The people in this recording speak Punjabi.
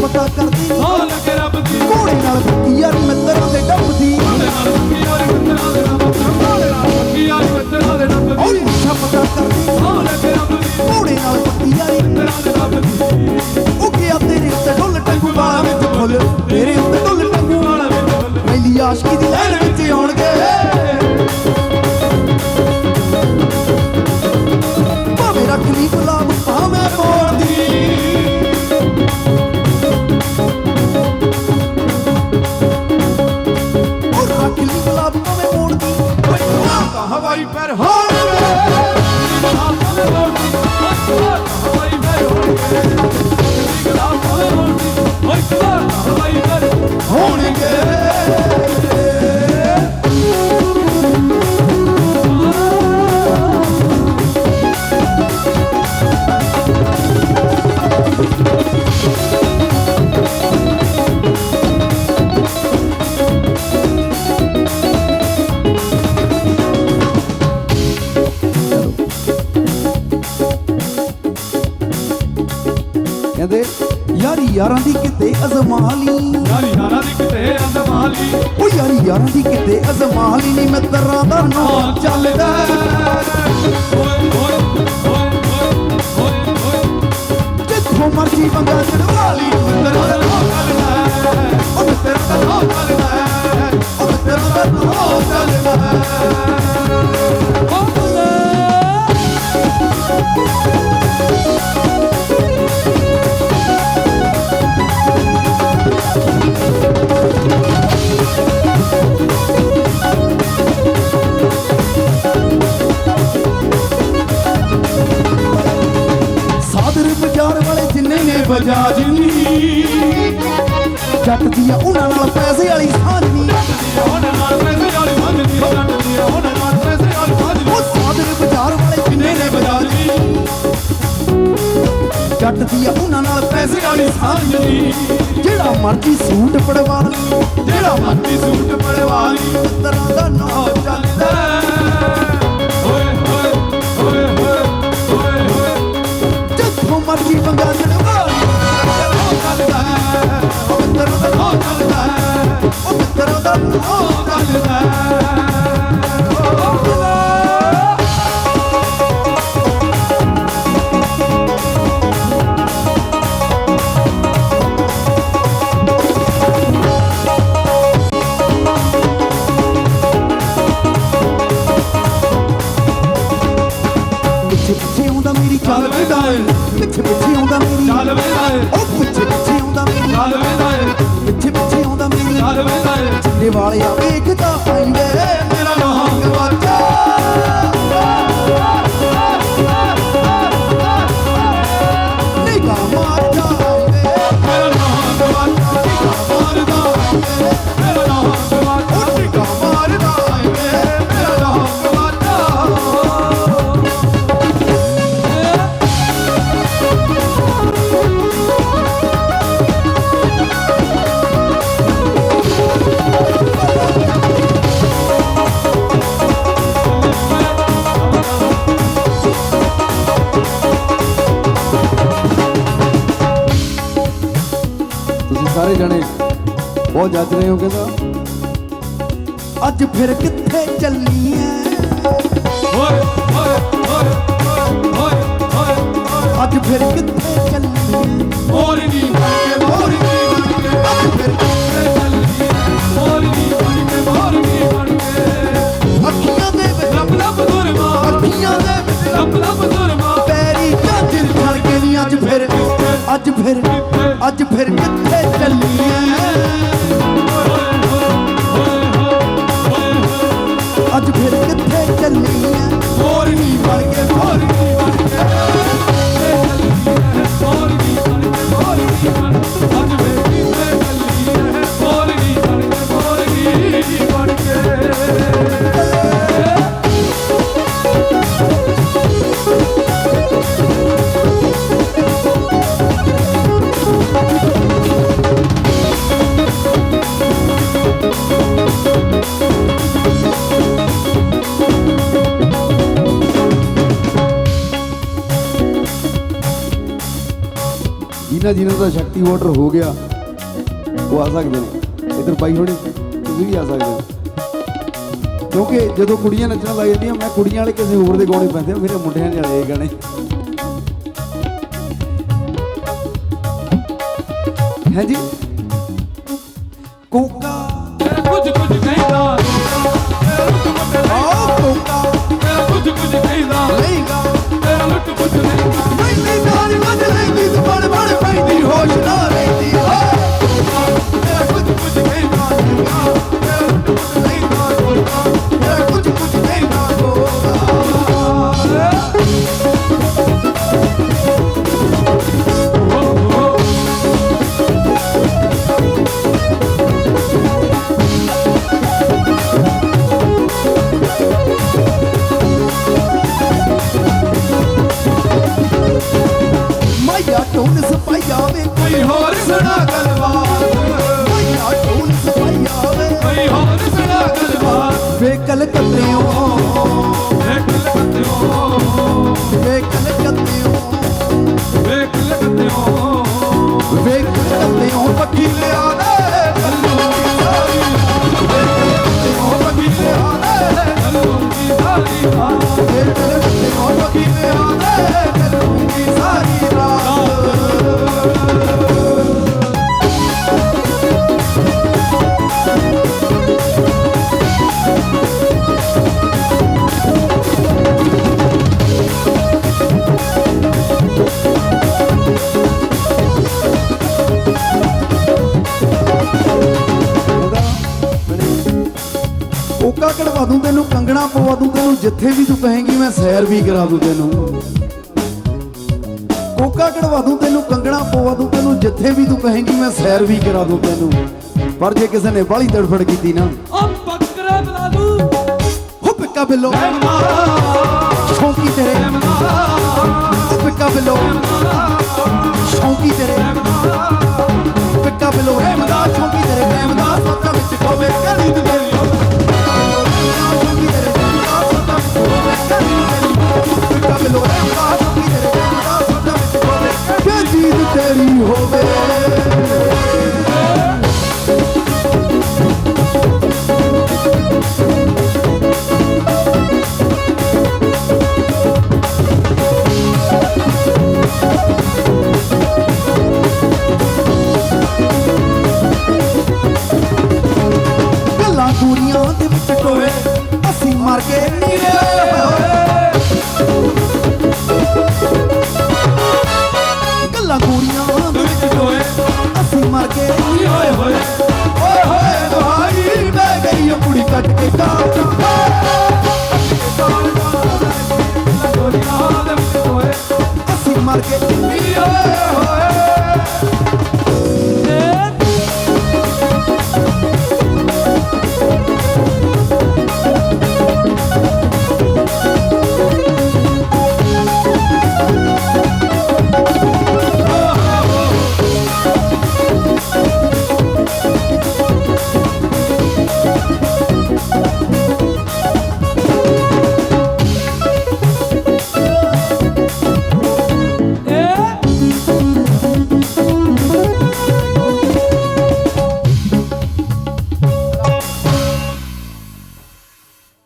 पता कर दी ਕਹਿੰਦੇ ਯਾਰੀ ਯਾਰਾਂ ਦੀ ਕਿਤੇ ਅਜ਼ਮਾ ਲਈ ਯਾਰੀ ਯਾਰਾਂ ਦੀ ਕਿਤੇ ਅੰਦਮਾਲੀ ਉਹ ਯਾਰੀ ਯਾਰਾਂ ਦੀ ਕਿਤੇ ਅਜ਼ਮਾ ਲਈ ਨਹੀਂ ਮਿੱਤਰਾਂ ਦਾ ਨਾਂ ਚੱਲਦਾ। ਓਏ ਓਏ ਓਏ ਓਏ ਓਏ ਓਏ। ਜਿੱਥੋਂ ਮਰਜ਼ੀ ਬੰਦਾ ਚੜਵਾ ਲਈ ਮਿੱਤਰਾਂ ਦਾ ਬਜਾਜ ਨਹੀਂ ਜੱਟ ਦੀਆਂ ਉਹਨਾਂ ਨਾਲ ਪੈਸੇ ਵਾਲੀ ਸਾਂਝ ਨਹੀਂ ਉਹਨਾਂ ਨਾਲ ਪੈਸੇ ਵਾਲੀ ਮੰਗਦੀ ਜੱਟਦੀ ਉਹਨਾਂ ਨਾਲ ਪੈਸੇ ਵਾਲੀ ਮੰਗਦੀ ਉਹ ਸਾਦਰ ਬਾਜ਼ਾਰ ਵਾਲੇ ਜਿੰਨੇ ਨੇ ਬਜਾਜ ਜੱਟ ਦੀਆਂ ਉਹਨਾਂ ਨਾਲ ਪੈਸੇ ਵਾਲੀ ਸਾਂਝ ਨਹੀਂ ਜਿਹੜਾ ਮਰਜ਼ੀ ਸੂਟ ਪੜਵਾ ਲਈ ਜਿਹੜਾ ਮਰਜ਼ੀ ਸੂਟ ਪੜਵਾ ਲਈ ਤਰ੍ਹਾਂ ਦਾ ਨਾਂ ਚੱਲਦਾ। ਓਏ ਓਏ ਓਏ ਓਏ ਓਏ ਜਿੱਥੋਂ ਮਰਜ਼ੀ ਬੰਦਾ ਵੇਦਾ ਏ ਚਿੱਟੇ ਵਾਲਿਆ ਵੇਖਦਾ ਆਈਵੇ ਬਹੁਤ ਜੱਜ ਰਹੇ ਹੋ ਕਹਿੰਦਾ ਅੱਜ ਫਿਰ ਕਿੱਥੇ ਚੱਲੀ ਐ ਓਏ ਓਏ ਓਏ ਓਏ ਓਏ। ਅੱਜ ਫਿਰ ਕਿੱਥੇ ਚੱਲੀ ਐ ਮੋਰੀ ਦੀ ਬਣ ਕੇ ਮੋਰੀ ਦੀ ਬਣ ਕੇ। ਅੱਜ ਫਿਰ ਕਿੱਥੇ ਚੱਲੀ ਮੋਰੀ ਦੀ ਬਣ ਕੇ ਮੋਰੀ ਦੀ ਬਣ ਕੇ। ਅੱਖੀਆਂ ਦੇ ਵਿੱਚ ਲੱਭ ਲੱਭ ਦੁਰਮਾ ਅੱਖੀਆਂ ਦੇ ਵਿੱਚ ਲੱਭ ਲੱਭ ਦੁਰਮਾ ਪੈਰੀ ਝਾਂਜਰ ਛੜ ਕੇ ਨਹੀਂ ਅੱਜ ਫਿਰ ਅੱਜ ਫਿਰ ਅੱਜ ਫਿਰ ਕਿੱਥੇ ਚੱਲੀ ਜਿਨ੍ਹਾਂ ਜਿਨ੍ਹਾਂ ਦਾ ਸ਼ਕਤੀ ਵਾਟਰ ਹੋ ਗਿਆ ਉਹ ਆ ਸਕਦੇ ਨੇ। ਇੱਧਰ ਬਾਈ ਹੋਣੀ ਤੁਸੀਂ ਵੀ ਆ ਸਕਦੇ ਹੋ। ਕਿਉਂਕਿ ਜਦੋਂ ਕੁੜੀਆਂ ਨੱਚਣ ਲੱਗ ਜਾਂਦੀਆਂ ਮੈਂ ਕੁੜੀਆਂ ਵਾਲੇ ਕਿਸੇ ਹੋਰ ਦੇ ਗਾਉਣੇ ਪੈਂਦੇ ਮੇਰੇ ਮੁੰਡਿਆਂ ਦੇ ਵਾਲੇ ਗਾਣੇ। ਹੈ ਜੀ ਕੋਕਾ। ਤੇਰਾ ਕੁਝ ਕੁਝ ਕਹਿੰਦਾ। ਤੇਰਾ ਕੋਕਾ। ਤੇਰਾ ਕੁਝ ਕੁਝ ਕਹਿੰਦਾ। ਲਏਗਾ ਵੇ ਕਲਕੱਤਿਓ। ਵੇਖ ਲਗਤਿਓ ਵੇ ਕਲਕੱਤਿਓ। ਵੇਖ ਲਗਤਿਓ ਵੇ ਕਲਕੱਤਿਓ ਪੱਖੀ ਲਿਆ ਦੇ ਵੇ ਕਲਕੱਤਿਓ ਪੱਖੀ ਲਿਆ ਦੇ ਕਢਵਾ ਦੂੰ ਤੈਨੂੰ ਕੰਗਣਾ ਪਵਾ ਦੂੰ ਤੈਨੂੰ ਜਿੱਥੇ ਵੀ ਤੂੰ ਕਹੇਂਗੀ ਮੈਂ ਸੈਰ ਵੀ ਕਰਾ ਦੂੰ ਤੈਨੂੰ। ਕੋਕਾ ਕਢਵਾ ਦੂੰ ਤੈਨੂੰ ਕੰਗਣਾ ਪਵਾ ਦੂੰ ਤੈਨੂੰ ਜਿੱਥੇ ਵੀ ਤੂੰ ਕਹੇਂਗੀ ਮੈਂ ਸੈਰ ਵੀ ਕਰਾ ਦੂੰ ਤੈਨੂੰ। ਪਰ ਜੇ ਕਿਸੇ ਨੇ ਬਾਹਲੀ ਤੜਫੜ ਕੀਤੀ ਨਾ ਆ ਬੱਕਰਾ ਬਣਾ ਦੂ। ਹੋ ਪਿੱਕਾ ਬਿੱਲੋ। ਸ਼ੌਂਕੀ ਤੇਰੇ। ਹੋ ਪਿੱਕਾ ਬਿੱਲੋ। ਸ਼ੌਂਕੀ ਤੇਰੇ। ਪਿੱਕਾ ਬਿੱਲੋ। ਰਹਿਮਦਾ ਸ਼ੌਂਕੀ ਤੇਰੇ। ਰਹਿਮਦਾ ਸੋਚਾਂ ਵਿੱਚ ਕੋਵੇ ਕਲੀ ਦੀ ਦੂਰੀਆਂ ਦੇ ਵਿੱਚ ਟੋਏ ਅਸੀਂ ਮਰ ਗਏ।